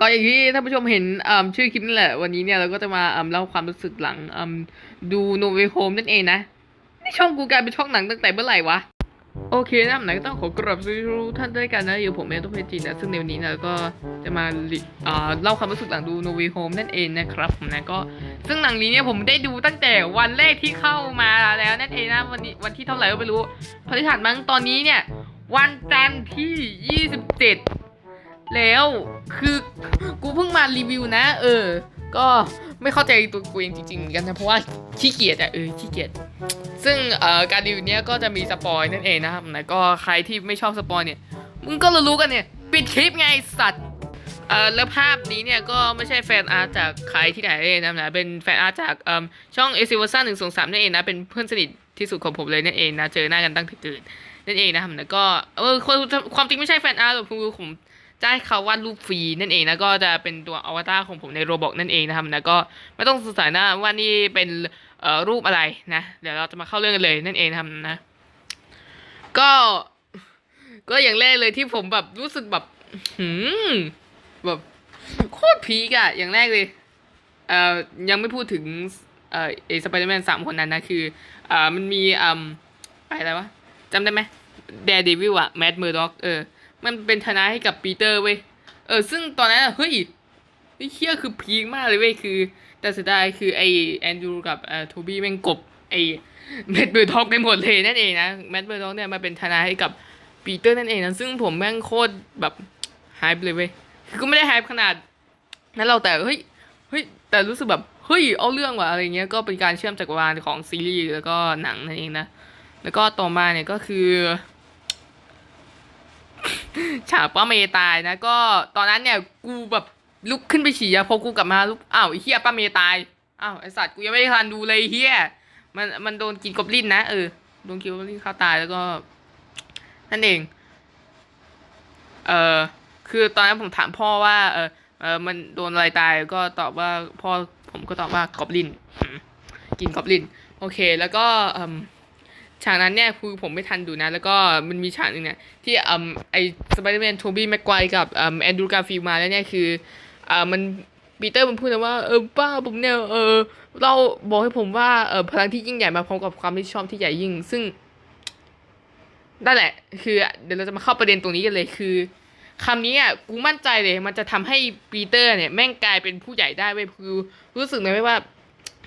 ก็อย่างที่ท่านผู้ชมเห็นชื่อคลิปนั่นแหละ วันนี้เนี่ยเราก็จะมาเล่าความรู้สึกหลังดูโนเวโฮมนั่นเองนะนี่ช่องกูกลายเป็นช่องหนังตั้งแต่เมื่อไหร่วะ โอเคนะไหนก็ต้องขอกราบสวัสดีทุกท่านด้วยกันนะอยู่ผมเองตุ้เพจีนะ ซึ่งในวันนี้นะก็จะมาลิอ่าเล่าความรู้สึกหลังดูโนเวโฮมนั่นเองนะครับผมนะก็ซึ่งหนังนี้เนี่ยผมได้ดูตั้งแต่วันแรกที่เข้ามาแล้วนั่นเองนะวันนี้วันที่เท่าไหร่ก็ไม่รู้พฤหัสมั้งตอนนี้เนี่ยวันจันทร์ที่ 27 แล้วคือกูเพิ่งมารีวิวนะ เออ ก็ไม่เข้าใจตัวกูเองจริงๆเหมือนกันนะเพราะว่าขี้เกียจอะเออขี้เกียจซึ่งเอ่อการรีวิวเนี้ยก็จะมีสปอยนั่นเองนะครับแล้วก็ใครที่ไม่ชอบสปอยเนี่ยมึงก็รู้กันเนี่ยปิดคลิปไงสัตว์เอ่อแล้วภาพนี้เนี่ยก็ไม่ใช่แฟนอาร์ตจากใครที่ไหนเลยนะนะเป็นแฟนอาร์ตจากเอ่อช่องเอซิวซ่าหนึ่งสองสามนั่นเองนะเป็นเพื่อนสนิทที่สุดของผมเลยนั่นเองนะเจอหน้ากันตั้งแต่ตื่นนั่นเองนะครับแล้วก็เออความความจริงไม่ใช่แฟนอาร์ตหรอกคือผม จะให้เขาวาดรูปฟรีนั่นเองนะก็จะเป็นตัวอวตารของผมในโรบอกนั่นเองนะครับแล้วก็ไม่ต้องสงสัยนะว่านี่เป็นเอ่อรูปอะไรนะเดี๋ยวเราจะมาเข้าเรื่องกันเลยนั่นเองนะครับนะ ก็ก็อย่างแรกเลยที่ผมแบบรู้สึกแบบหืมแบบโคตรพีกอะอย่างแรกเลยเอ่อยังไม่พูดถึงเอ่อไอสไปเดอร์แมนสามคนนั้นนะคือเอ่อมันมีอืมอะไรวะจำได้ไหมแดร์เดวิลอะแมดเมอร์ด็อกเออ มันเป็นทนาให้กับปีเตอร์เว้ย เออ ซึ่งตอนนั้นเฮ้ยไอ้เคี้ยคือพีคมากเลยเว้ย คือ แต่เสียดายคือไอแอนดูกับเอ่อโทบี้แม่งกบไอแมดเมอร์ด็อกไปหมดเลยนั่นเองนะ แมดเมอร์ด็อกเนี่ยมาเป็นทนายให้กับปีเตอร์นั่นเองนะ ซึ่งผมแม่งโคตรแบบไฮป์เลยเว้ย คือก็ไม่ได้ไฮป์ขนาดนั้นเราแต่เฮ้ย เฮ้ย แต่รู้สึกแบบเฮ้ย เอาเรื่องว่ะอะไรเงี้ย ก็เป็นการเชื่อมจักรวาลของซีรีส์แล้วก็หนังนั่นเองนะ แล้วก็ต่อมาเนี่ยก็คือ ฉากป้าเมย์ตายนะ ก็ตอนนั้นเนี่ยกูแบบลุกขึ้นไปฉี่อะพอกูกลับมาลุกอ้าวไอ้เฮียป้าเมย์ตายอ้าวไอสัตว์กูยังไม่ทันดูเลยเฮียมันมันโดนกินกบลินนะเออโดนกินกบลินฆ่าตายแล้วก็นั่นเอง เออคือตอนนั้นผมถามพ่อว่า เออเออมันโดนอะไรตายก็ตอบว่าพ่อผมก็ตอบว่ากอบลินกินกอบลิน โอเค แล้วก็อืม ฉากนั้นเนี่ยคือผมไม่ทันดูนะ แล้วก็มันมีฉากหนึงเนี่ยที่อืมไอสไปเดอร์แมนโทบี้แม็กไกวกับอืมแอนดรูการ์ฟิลมาแล้วเนี่ยคืออ่ามันปีเตอร์มันพูดนะว่าเออป้าผมเนี่ยเออเราบอกให้ผมว่าเออพลังที่ยิ่งใหญ่มาพร้อมกับความรับผิดชอบที่ใหญ่ยิ่ง ซึ่งนั่นแหละ คือ เดี๋ยวเราจะมาเข้าประเด็นตรงนี้กันเลยคือคำนี้อะกูมั่นใจเลย มันจะทำให้ปีเตอร์เนี่ยแม่งกลายเป็นผู้ใหญ่ได้เว้ยคือรู้สึกเลยว่า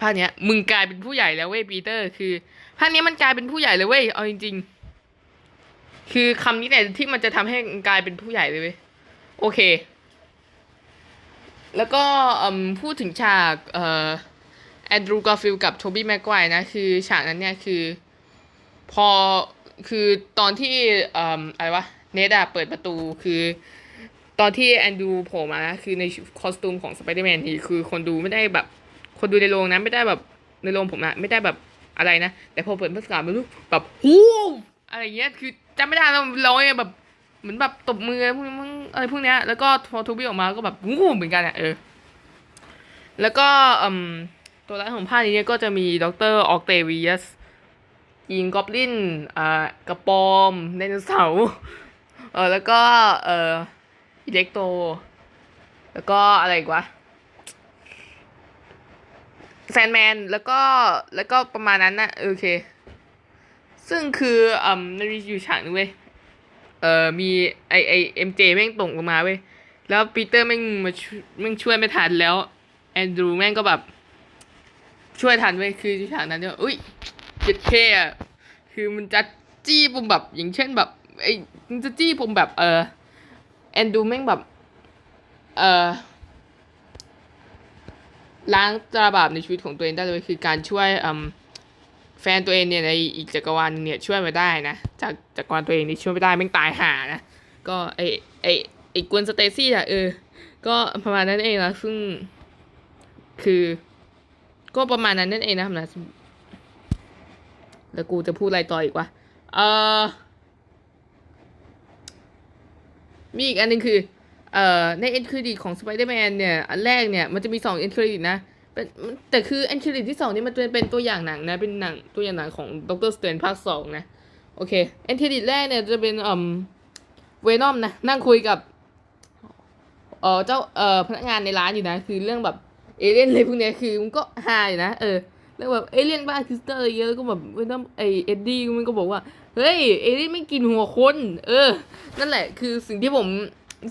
ภาคเนี้ยมึงกลายเป็นผู้ใหญ่แล้วเว้ยปีเตอร์ คือ ภาคนี้มันกลายเป็นผู้ใหญ่เลยเว้ย เอาจริง ๆ คือคำนี้แหละที่มันจะทำให้กลายเป็นผู้ใหญ่เลยเว้ย โอเค แล้วก็พูดถึงฉากเอ่อแอนดรูกาฟิลกับโทบี้แม็กไกวนะ คือฉากนั้นเนี่ยคือ พอคือตอนที่เอ่ออะไรวะ เนดอะเปิดประตูคือตอนที่แอนดูโผล่มานะคือในคอสตูมของสไปเดอร์แมนนี่คือคนดูไม่ได้แบบ คนดูในโรงนะไม่ได้แบบในโรงผมนะไม่ได้แบบ อะไรนะ แต่พอเปิดภาษาไม่รู้แบบฮู้อะไรเงี้ยคือจำไม่ได้แล้วร้องแบบเหมือนแบบตบมือพวกนี้มึงอะไรพวกเนี้ยแล้วก็พอทูบี้ออกมาก็แบบวู้เหมือนกันอะเออแล้วก็อืมตัวร้ายของภาคนี้เนี่ยก็จะมีดรออกเตเวียสยิงกอบลินอ่ากระปอมไดโนเสาร์เออแล้วก็เอ่ออิเล็กโต แล้วก็อะไรอีกวะ แซนแมนแล้วก็แล้วก็ประมาณนั้นนะโอเค ซึ่งคืออืมในรีวิวฉากนึงเว้ยเอ่อมีไอไอเอ็มเจแม่งตกลงมาเว้ยแล้วปีเตอร์แม่งมาช่วแม่งช่วยไม่ทันแล้วแอนดรูแม่งก็แบบ ช่วยทันเว้ยคือฉากนั้นเนี่ยอุ้ยเจ็ดเคอะคือมันจะจี้ผมแบบอย่างเช่นแบบไอมันจะจี้ผมแบบเออแอนดูแม่งแบบเออ ล้างตราบาปในชีวิตของตัวเองได้เลยคือการช่วยแฟนตัวเองเนี่ยในอีกจักรวาลหนึ่งเนี่ยช่วยมาได้นะ จากจักรวาลตัวเองนี่ช่วยไม่ได้แม่งตายห่านะก็ไอไอไอกวนสเตซี่อะเออ ก็ประมาณนั้นเองนะซึ่งคือ ก็ประมาณนั้นนั่นเองนะครับนะแล้วกูจะพูดอะไรต่ออีกวะเออมีอีกอันหนึงคือ เอ่อในเอ็นเครดิตของ Spider-Man เนี่ย อันแรกเนี่ย มันจะมีสองเอ็นเครดิตนะ เป็นแต่คือเอ็นเครดิตที่สองนี่มันจะเป็นตัวอย่างหนังนะ เป็นหนังตัวอย่างหนังของด็อกเตอร์สเตนภาคสองนะ โอเคเอ็นเครดิตแรกเนี่ยจะเป็นอืมเวนอมนะนั่งคุยกับเออเจ้าเออพนักงานในร้านอยู่นะ คือเรื่องแบบเอเลี่ยนอะไรพวกเนี้ยคือมันก็ฮาอยู่นะเออเรื่องแบบเอเลี่ยนบ้าคิสตัลอะไรเงี้ยแล้วก็แบบเวน้ำไอเอ็ดดี้มันก็บอกว่าเฮ้ยเอเลี่ยนไม่กินหัวคน เออ นั่นแหละคือสิ่งที่ผม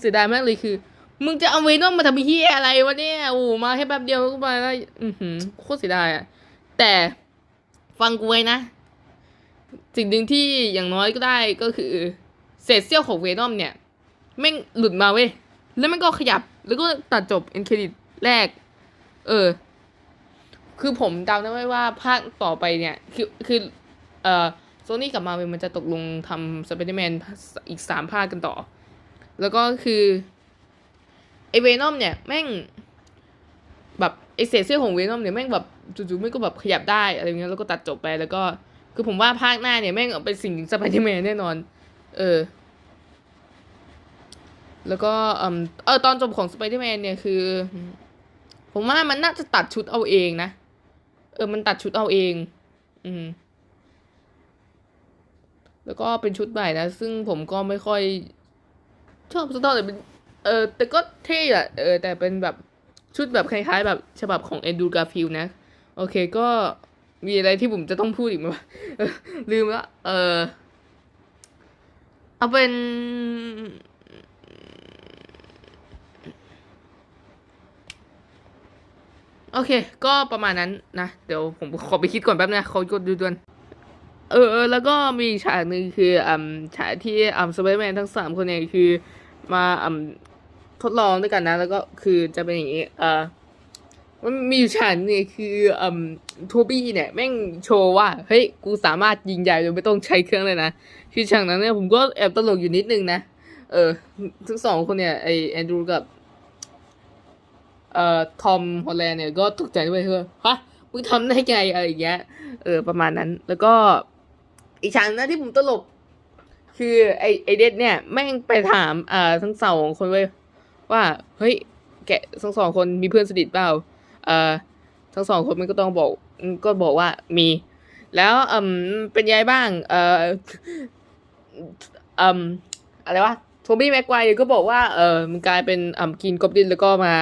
เสียดายมากเลยคือ มึงจะเอาเวนอมมาทำเฮียอะไรวะเนี่ย โอ้มาแค่แป๊บเดียวก็มาแล้วอือหือโคตรเสียดายอะแต่ฟังกูไว้นะ สิ่งหนึ่งที่อย่างน้อยก็ได้ก็คือ เศษเสี้ยวของเวนอมเนี่ยแม่งหลุดมาเว้ย แล้วมันก็ขยับ แล้วก็ตัดจบเอ็นเครดิตแรก เออ คือผมเดาได้ไว้ว่าภาคต่อไปเนี่ย คือคือ เอ่อโซนี่กับมาเวลมันจะตกลงทำสไปเดอร์แมนอีกสามภาคกันต่อ แล้วก็คือไอเวนอมเนี่ยแม่งแบบไอเศษเสื้อของเวนอมเนี่ยแม่งแบบจู่ๆไม่ก็แบบขยับได้อะไรเงี้ยแล้วก็ตัดจบไปแล้วก็คือผมว่าภาคหน้าเนี่ยแม่งเป็นสิ่งสไปเดอร์แมนแน่นอน เออ แล้วก็เอมเออตอนจบของสไปเดอร์แมนเนี่ยคือ ผมว่ามันน่าจะตัดชุดเอาเองนะ เออ มันตัดชุดเอาเอง อืม แล้วก็เป็นชุดใหม่นะ ซึ่งผมก็ไม่ค่อย ชอบสักเท่าไหร่เป็นเออแต่ก็เท่อะเออแต่เป็นแบบชุดแบบคล้าย ๆ แบบฉบับของแอนดูการ์ฟิลนะ โอเคก็มีอะไรที่ผมจะต้องพูดอีกไหมลืมละเออเอาเป็น โอเค ก็ประมาณนั้นนะ เดี๋ยวผมขอไปคิดก่อนแป๊บนะขอกดดูด่วน เออแล้วก็มีฉากหนึ่งคืออ่าฉากที่อ่าสไปเดอร์แมนทั้งสามคนเนี่ยคือมาอ่าทดลองด้วยกันนะ แล้วก็คือจะเป็นอย่างนี้เออมันมีอยู่ฉากหนี่งคืออ่าโทบี้เนี่ยแม่งโชว์ว่า เฮ้ย กูสามารถยิงใหญ่โดยไม่ต้องใช้เครื่องเลยนะ คือฉากนั้นเนี่ยผมก็แอบตลกอยู่นิดนึงนะ เออ ทั้งสองคนเนี่ยไอแอนดรูกับเอ่อทอมฮอลแลนด์เนี่ยก็ตกใจด้วยคือฮะมึงทำได้ไงอะไรอย่างเงี้ยเออประมาณนั้นแล้วก็ อีกฉากนะที่ผมตลก คือไอไอเด็ดเนี่ยแม่งไปถามอ่าทั้งสองคนเว้ยว่าเฮ้ยแกทั้งสองคนมีเพื่อนสนิทเปล่าเอ่อทั้งสองคนมันก็ต้องบอกก็บอกว่ามี แล้วอืมเป็นยังไงบ้างเอ่ออืมอะไรวะโทบี้แม็กไกว์ก็บอกว่าเออมันกลายเป็นอ่ากินกบลินแล้วก็มา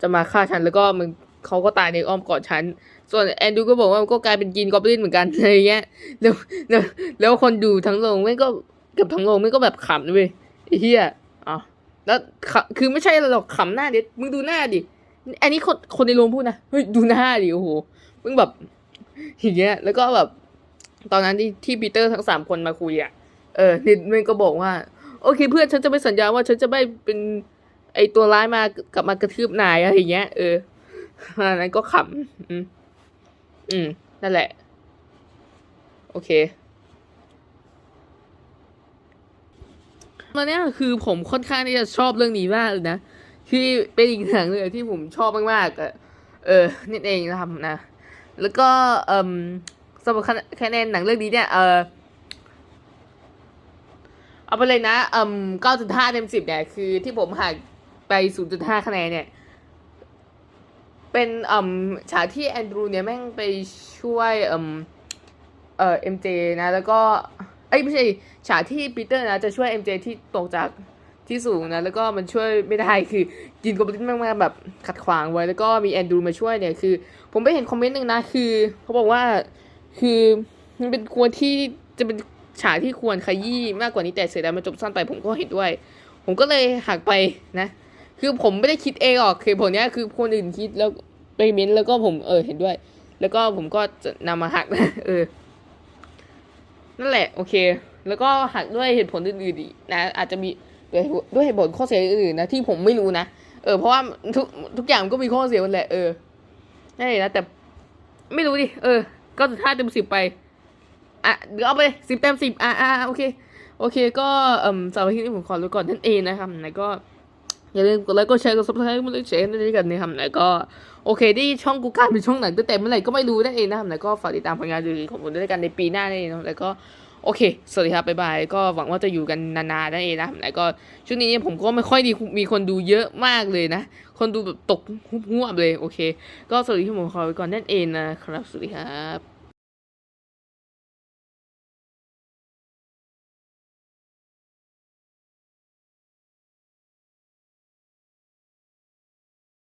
จะมาฆ่าฉันแล้วก็มัน เขาก็ตายในอ้อมกอดฉัน ส่วนแอนดูก็บอกว่าก็กลายเป็นกินกอบลินเหมือนกันอะไรเงี้ยแล้วแล้วคนดูทั้งโรงไม่ก็เกับทั้งโรงไม่ก็แบบขำด้วยเหี้ยอ๋อแล้วคือไม่ใช่หรอกขำหน้าเด็ดมึงดูหน้าดิ อันนี้คนคนในโรงพูดนะเฮ้ยดูหน้าดิโอ้โหมึงแบบอย่างเงี้ย แล้วก็แบบ ตอนนั้นที่ที่ปีเตอร์ทั้งสามคนมาคุยอะเออนิดมันก็บอกว่า โอเคเพื่อนฉันจะไม่สัญญาว่าฉันจะไม่เป็นไอตัวร้ายมากลับมากระทืบนายอะไรอย่างเงี้ยเออ อันนั้นก็ขำอืมอืม นั่นแหละ โอเคตอนเนี้ยคือผมค่อนข้างที่จะชอบเรื่องนี้มากเลยนะที่เป็นอีกหนังเลยที่ผมชอบมากๆอะเออนี่เองนะครับนะ แล้วก็เอ่มสำหรับคะแนนหนังเรื่องนี้เนี่ย เออเอาไปเลยนะเอ่ม9.5เต็ม10เนี่ย คือที่ผมหักไป0.5คะแนนเนี่ย เป็นอ่มฉากที่แอนดรูเนี่ยแม่งไปช่วยเอ่มเอ่อ MJ นะแล้วก็เอ้ยไม่ใช่ฉากที่ปีเตอร์นะจะช่วย MJ ที่ตกจากที่สูงนะแล้วก็มันช่วยไม่ได้คือกินกบลินมากๆแบบขัดขวางไว้แล้วก็มีแอนดรูมาช่วยเนี่ยคือ ผมไปเห็นคอมเมนต์หนึ่งนะคือเขาบอกว่าคือมันเป็นควรที่จะเป็นฉากที่ควรขยี้มากกว่านี้แต่เสียดายมันจบสั้นไปผมก็เห็นด้วย ผมก็เลยหักไปนะ คือผมไม่ได้คิดเองหรอกคือผลเนี้ยคือคนอื่นคิดแล้วไปเม้นแล้วก็ผมเออเห็นด้วย แล้วก็ผมก็จะนำมาหักนะเออ นั่นแหละ โอเค แล้วก็หักด้วยเหตุผลอื่นๆอีกนะอาจจะมีด้วยด้วยเหตุผลข้อเสียอื่นๆนะที่ผมไม่รู้นะเออเพราะว่าทุกทุกอย่างก็มีข้อเสียหมดแหละเออนั่นแหละแต่ไม่รู้ดิเออ ก็สุดท้ายเต็มสิบไปอะเดี๋ยวเอาไปสิบเต็มสิบอะอะโอเค โอเค ก็เอ่มสำหรับคลิปนี้ผมขอลาก่อนนั่นเองนะครับแล้วก็ อย่าลืมกดไลค์กดแชร์กดซับสไครต์มาเลยแชร์กันด้วยกันนะครับแล้วก็โอเคที่ช่องกูการเป็นช่องหนังตั้งแต่เมื่อไหร่ก็ไม่รู้นั่นเองนะครับแล้วก็ฝากติดตามผลงานดีๆของผมด้วยกันในปีหน้านั่นเองนะแล้วก็โอเค สวัสดีครับ บ๊ายบาย ก็หวังว่าจะอยู่กันนานๆนั่นเองนะครับแล้วก็ช่วงนี้ผมก็ไม่ค่อยดีมีคนดูเยอะมากเลยนะ คนดูแบบตกหัวเลย โอเค ก็สวัสดีที่ผมขอไปก่อนนั่นเองนะครับ สวัสดีครับ